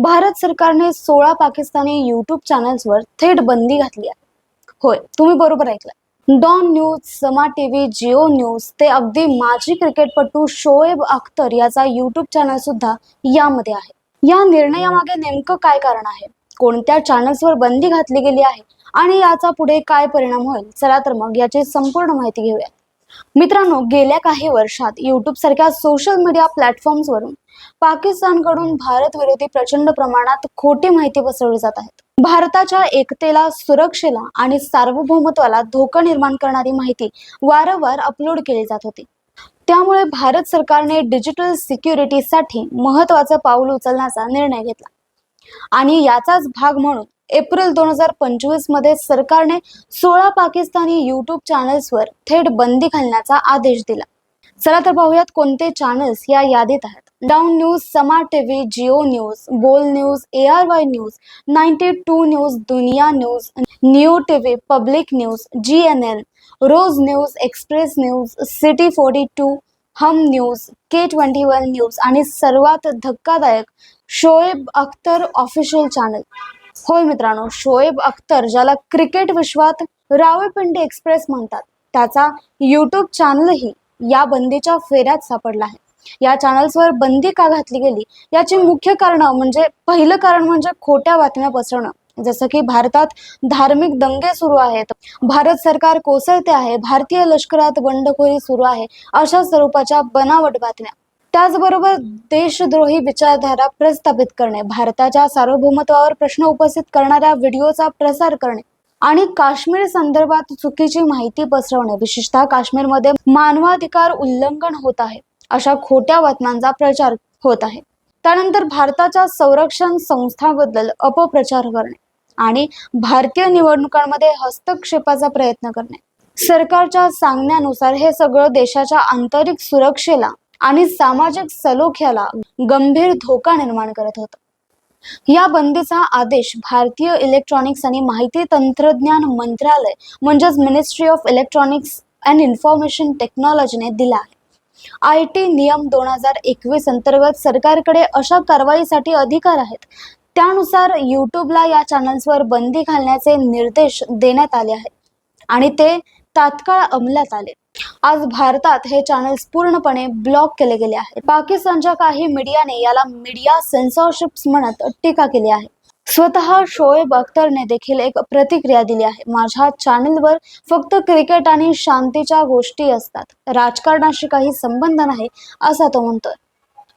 भारत सरकारने सोळा पाकिस्तानी युट्यूब चॅनल्सवर थेट बंदी घातली आहे. होय तुम्ही बरोबर ऐकलं Dawn News Samaa TV Geo News ते अगदी माजी क्रिकेटपटू शोएब अख्तर याचा युट्यूब चॅनल सुद्धा यामध्ये आहे. या निर्णयामागे नेमकं काय कारण आहे? कोणत्या चॅनल्सवर बंदी घातली गेली आहे? आणि याचा पुढे काय परिणाम होईल? चला तर मग याची संपूर्ण माहिती घेऊया मित्रांनो गेल्या काही वर्षात युट्यूब सारख्या सोशल मीडिया प्लॅटफॉर्म्सवरून पाकिस्तानकडून भारत विरोधी प्रचंड प्रमाणात खोटी माहिती पसरवली जात आहेत. भारताच्या एकतेला सुरक्षेला आणि सार्वभौमत्वाला धोका निर्माण करणारी माहिती वारंवार अपलोड केली जात होती. त्यामुळे भारत सरकारने डिजिटल सिक्युरिटीसाठी महत्वाचं पाऊल उचलण्याचा निर्णय घेतला. आणि याचाच भाग म्हणून एप्रिल दोन हजार पंचवीसमध्ये सरकारने सोळा पाकिस्तानी युट्यूब चॅनल्सवर थेट बंदी घालण्याचा आदेश दिला. चला तर पाहूयात कोणते चॅनल्स या यादीत आहेत. Dawn News Samaa TV Geo News Bol News A R Y News ninety two News Dunya News New TV Public News G N L Rose News Express News City forty two Hum News K twenty one News आणि सर्वात धक्कादायक Shoaib Akhtar official channel होय मित्रांनो शोएब अख्तर ज्याला cricket विश्वात Rawalpindi express म्हणतात त्याचा YouTube चॅनलही या बंदीच्या फेऱ्यात सापडला आहे. या चॅनल्सवर बंदी का घातली गेली? याची मुख्य कारण म्हणजे पहिलं कारण म्हणजे खोट्या बातम्या पसरणं. जसं की भारतात धार्मिक दंगे सुरू आहेत भारत सरकार कोसळते आहे भारतीय लष्करात बंडखोरी सुरू आहे अशा स्वरूपाच्या बनावट बातम्या. त्याचबरोबर देशद्रोही विचारधारा प्रस्थापित करणे भारताच्या सार्वभौमत्वावर प्रश्न उपस्थित करणाऱ्या व्हिडिओचा प्रसार करणे आणि काश्मीर संदर्भात चुकीची माहिती पसरवणे विशेषतः काश्मीरमध्ये मानवाधिकार उल्लंघन होत आहे अशा खोट्या बातम्यांचा प्रचार होत आहे. त्यानंतर भारताच्या संरक्षण संस्थाबद्दल अपप्रचार करणे आणि भारतीय निवडणुकांमध्ये हस्तक्षेपाचा प्रयत्न करणे. सरकारच्या सांगण्यानुसार हे सगळं देशाच्या आंतरिक सुरक्षेला आणि सामाजिक सलोख्याला गंभीर धोका निर्माण करत होतं. या बंदीचा आदेश भारतीय इलेक्ट्रॉनिक्स आणि माहिती तंत्रज्ञान मंत्रालय म्हणजेच ministry of electronics and information टेक्नॉलॉजीने दिला आहे. आय टी नियम दोन हजार एकवीस अंतर्गत सरकारकडे अशा कारवाईसाठी अधिकार आहेत. त्यानुसार यूट्यूबला या चॅनल्सवर बंदी घालण्याचे निर्देश देण्यात आले आहेत. आणि ते तात्काळ अंमलात आले आज भारतात हे चॅनल्स पूर्णपणे ब्लॉक केले गेले आहेत. पाकिस्तानच्या काही मीडियाने याला मीडिया सेन्सॉरशिप म्हणत टीका केली आहे. स्वतः शोएब अख्तरने देखील एक प्रतिक्रिया दिली आहे. माझ्या चॅनलवर फक्त क्रिकेट आणि शांतीच्या गोष्टी असतात. राजकारणाशी काही संबंध नाही असा तो म्हणतोय.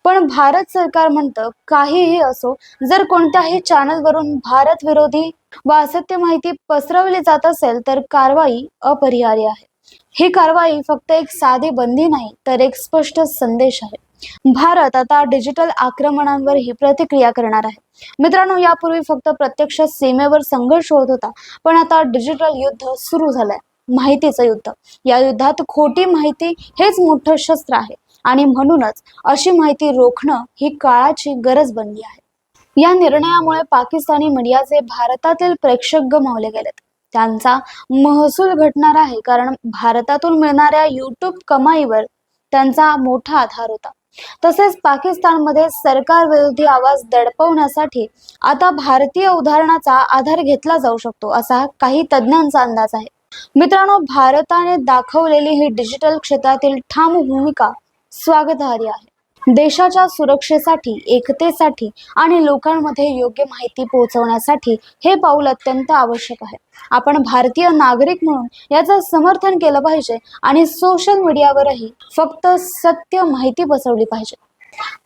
पण भारत सरकार म्हणतं काहीही असो जर कोणत्याही चॅनलवरून भारत विरोधी वा असत्य माहिती पसरवली जात असेल तर कारवाई अपरिहार्य आहे. ही कारवाई फक्त एक साधी बंदी नाही तर एक स्पष्ट संदेश आहे. भारत आता डिजिटल आक्रमणांवर ही प्रतिक्रिया करणार आहे. मित्रांनो यापूर्वी फक्त प्रत्यक्ष सीमेवर संघर्ष होत होता पण आता डिजिटल युद्ध सुरू झालंय. माहितीचं युद्ध. या युद्धात खोटी माहिती हेच मोठं शस्त्र आहे. आणि म्हणूनच अशी माहिती रोखणं ही काळाची गरज बनली आहे. या निर्णयामुळे पाकिस्तानी मीडियाचे भारतातील प्रेक्षक गमावले गेलेत. त्यांचा महसूल घटणार आहे. कारण भारतातून मिळणाऱ्या युट्यूब कमाईवर त्यांचा मोठा आधार होता. तसेच पाकिस्तानमध्ये सरकार विरोधी आवाज दडपवण्यासाठी आता भारतीय उदाहरणाचा आधार घेतला जाऊ शकतो असा काही तज्ज्ञांचा अंदाज आहे. मित्रांनो भारताने दाखवलेली ही डिजिटल क्षेत्रातील ठाम भूमिका स्वागतार्ह आहे. देशाच्या सुरक्षेसाठी एकतेसाठी आणि लोकांमध्ये योग्य माहिती पोहोचवण्यासाठी हे पाऊल अत्यंत आवश्यक आहे. आपण भारतीय नागरिक म्हणून याचं समर्थन केलं पाहिजे आणि सोशल मीडियावरही फक्त सत्य माहिती पसरवली पाहिजे.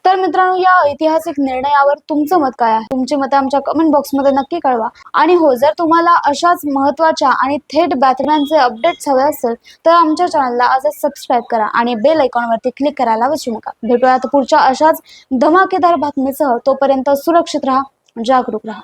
तर मित्रांनो या ऐतिहासिक निर्णयावर तुमचं मत काय आहे? तुमची मते आमच्या कमेंट बॉक्समध्ये नक्की कळवा. आणि हो जर तुम्हाला अशाच महत्त्वाच्या आणि थेट बातम्यांचे अपडेट्स हवे असेल तर आमच्या चॅनलला आजच सबस्क्राईब करा आणि बेल आयकॉनवरती क्लिक करायला विसरू नका. भेटूया पुढच्या अशाच धमाकेदार बातमीसह. तोपर्यंत सुरक्षित राहा जागरूक राहा.